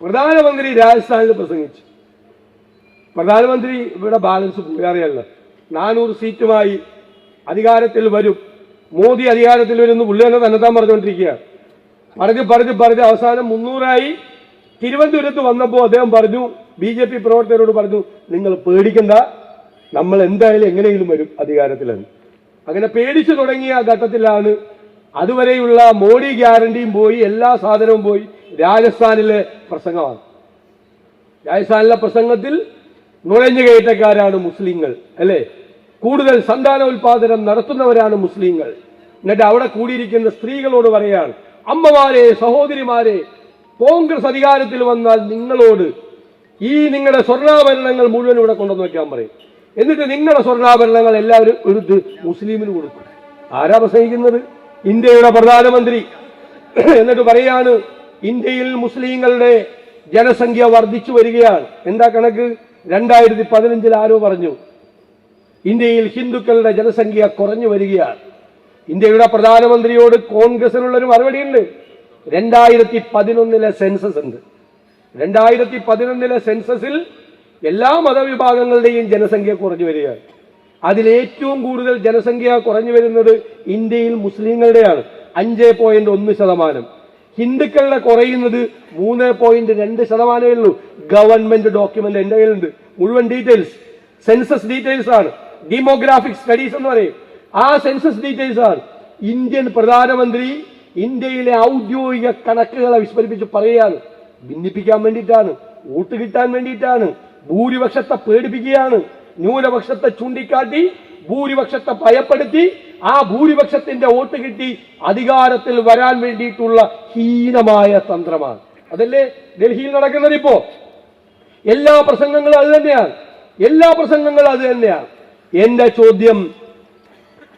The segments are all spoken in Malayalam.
പ്രധാനമന്ത്രി രാജസ്ഥാനിൽ പ്രസംഗിച്ചു. പ്രധാനമന്ത്രി ഇവിടെ ബാലൻസ് പോയാറിയല്ല നാനൂറ് സീറ്റുമായി അധികാരത്തിൽ വരും. മോദി അധികാരത്തിൽ വരുന്നു. പുള്ളി തന്നെ തന്നെത്താൻ പറഞ്ഞുകൊണ്ടിരിക്കുകയാണ് പറഞ്ഞ് പറഞ്ഞ് പറഞ്ഞ് അവസാനം മുന്നൂറായി തിരുവനന്തപുരത്ത് വന്നപ്പോൾ അദ്ദേഹം പറഞ്ഞു ബി ജെ പി പ്രവർത്തകരോട് പറഞ്ഞു നിങ്ങൾ പേടിക്കണ്ട. നമ്മൾ എന്തായാലും എങ്ങനെയെങ്കിലും വരും അധികാരത്തിലെന്ന്. അങ്ങനെ പേടിച്ചു തുടങ്ങിയ ഘട്ടത്തിലാണ് അതുവരെയുള്ള മോഡി ഗ്യാരണ്ടിയും പോയി എല്ലാ സാധനവും പോയി. രാജസ്ഥാനിലെ പ്രസംഗമാണ്. രാജസ്ഥാനിലെ പ്രസംഗത്തിൽ നുഴഞ്ഞു കയറ്റക്കാരാണ് മുസ്ലിങ്ങൾ അല്ലേ? കൂടുതൽ സന്താന ഉൽപാദനം നടത്തുന്നവരാണ് മുസ്ലിങ്ങൾ. എന്നിട്ട് അവിടെ കൂടിയിരിക്കുന്ന സ്ത്രീകളോട് പറയാണ് അമ്മമാരെ സഹോദരിമാരെ കോൺഗ്രസ് അധികാരത്തിൽ വന്നാൽ നിങ്ങളോട് ഈ നിങ്ങളുടെ സ്വർണാഭരണങ്ങൾ മുഴുവൻ ഇവിടെ കൊണ്ടുവന്ന് വെക്കാൻ പറയും. എന്നിട്ട് നിങ്ങളുടെ സ്വർണാഭരണങ്ങൾ എല്ലാവരും ഒരു മുസ്ലിമിന് കൊടുക്കും. ആരാ പ്രസംഗിക്കുന്നത്? ഇന്ത്യയുടെ പ്രധാനമന്ത്രി. എന്നിട്ട് പറയാണ് ഇന്ത്യയിൽ മുസ്ലിങ്ങളുടെ ജനസംഖ്യ വർദ്ധിച്ചു വരികയാണ്. എന്താ കണക്ക്? രണ്ടായിരത്തി പതിനഞ്ചിൽ ആരോ പറഞ്ഞു ഇന്ത്യയിൽ ഹിന്ദുക്കളുടെ ജനസംഖ്യ കുറഞ്ഞു വരികയാണ്. ഇന്ത്യയുടെ പ്രധാനമന്ത്രിയോട് കോൺഗ്രസിനുള്ളൊരു മറുപടിയുണ്ട്. രണ്ടായിരത്തി പതിനൊന്നിലെ സെൻസസ് ഉണ്ട്. രണ്ടായിരത്തി പതിനൊന്നിലെ സെൻസസിൽ എല്ലാ മതവിഭാഗങ്ങളുടെയും ജനസംഖ്യ കുറഞ്ഞു വരികയാണ്. അതിലേറ്റവും കൂടുതൽ ജനസംഖ്യ കുറഞ്ഞു വരുന്നത് ഇന്ത്യയിൽ മുസ്ലിങ്ങളുടെയാണ്. അഞ്ച് പോയിന്റ് ഒന്ന് ശതമാനം. ഹിന്ദുക്കളുടെ കുറയുന്നത് മൂന്ന് പോയിന്റ് രണ്ട് ശതമാനമേ ഉള്ളൂ. ഗവൺമെന്റ് ഡോക്യുമെന്റ് എന്റെ കയ്യിലുണ്ട്. മുഴുവൻ ഡീറ്റെയിൽസ് സെൻസസ് ഡീറ്റെയിൽസ് ആണ്. ഡെമോഗ്രാഫിക് സ്റ്റഡീസ് എന്ന് പറയും. ആ സെൻസസ് ഡീറ്റെയിൽസ് ആണ്. ഇന്ത്യൻ പ്രധാനമന്ത്രി ഇന്ത്യയിലെ ഔദ്യോഗിക കണക്കുകളെ വിസ്മരിപ്പിച്ച് പറയുകയാണ്. ഭിന്നിപ്പിക്കാൻ വേണ്ടിയിട്ടാണ് വോട്ട് കിട്ടാൻ വേണ്ടിയിട്ടാണ് ഭൂരിപക്ഷത്തെ പേടിപ്പിക്കുകയാണ് ന്യൂനപക്ഷത്തെ ചൂണ്ടിക്കാട്ടി ഭൂരിപക്ഷത്തെ ഭയപ്പെടുത്തി ആ ഭൂരിപക്ഷത്തിന്റെ വോട്ട് കിട്ടി അധികാരത്തിൽ വരാൻ വേണ്ടിയിട്ടുള്ള ഹീനമായ തന്ത്രമാണ്. അതല്ലേ ഡൽഹിയിൽ നടക്കുന്നത് ഇപ്പോ? എല്ലാ പ്രസംഗങ്ങളും അത് തന്നെയാണ്. എല്ലാ പ്രസംഗങ്ങളും അത് തന്നെയാണ്. എന്റെ ചോദ്യം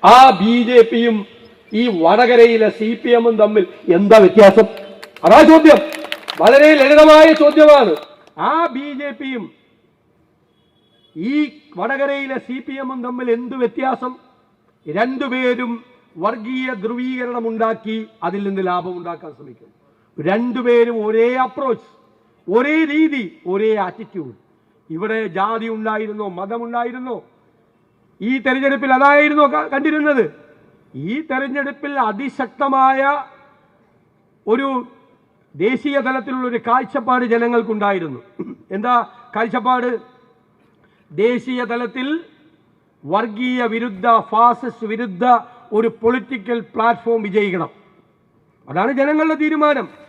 ആ ബി ജെ പിയും ഈ വടകരയിലെ സി പി എമ്മും തമ്മിൽ എന്താ വ്യത്യാസം? അതാ ചോദ്യം. വളരെ ലളിതമായ ചോദ്യമാണ്. ആ ബി ജെ പിയും ഈ വടകരയിലെ സി പി എമ്മും തമ്മിൽ എന്ത് വ്യത്യാസം? രണ്ടുപേരും വർഗീയ ധ്രുവീകരണം ഉണ്ടാക്കി അതിൽ നിന്ന് ലാഭം ഉണ്ടാക്കാൻ ശ്രമിക്കും. രണ്ടുപേരും ഒരേ അപ്രോച്ച് ഒരേ രീതി ഒരേ ആറ്റിറ്റ്യൂഡ് ഇവിടെ ജാതി ഉണ്ടായിരുന്നോ മതമുണ്ടായിരുന്നോ ഈ തെരഞ്ഞെടുപ്പിൽ അതായിരുന്നു കണ്ടിരുന്നത്. ഈ തെരഞ്ഞെടുപ്പിൽ അതിശക്തമായ ഒരു ദേശീയ തലത്തിലുള്ള ഒരു കാഴ്ചപ്പാട് ജനങ്ങൾക്കുണ്ടായിരുന്നു. എന്താ കാഴ്ചപ്പാട്? ദേശീയ തലത്തിൽ വർഗീയ വിരുദ്ധ ഫാസിസ്റ്റ് വിരുദ്ധ ഒരു പൊളിറ്റിക്കൽ പ്ലാറ്റ്ഫോം വിജയിക്കണം. അതാണ് ജനങ്ങളുടെ തീരുമാനം.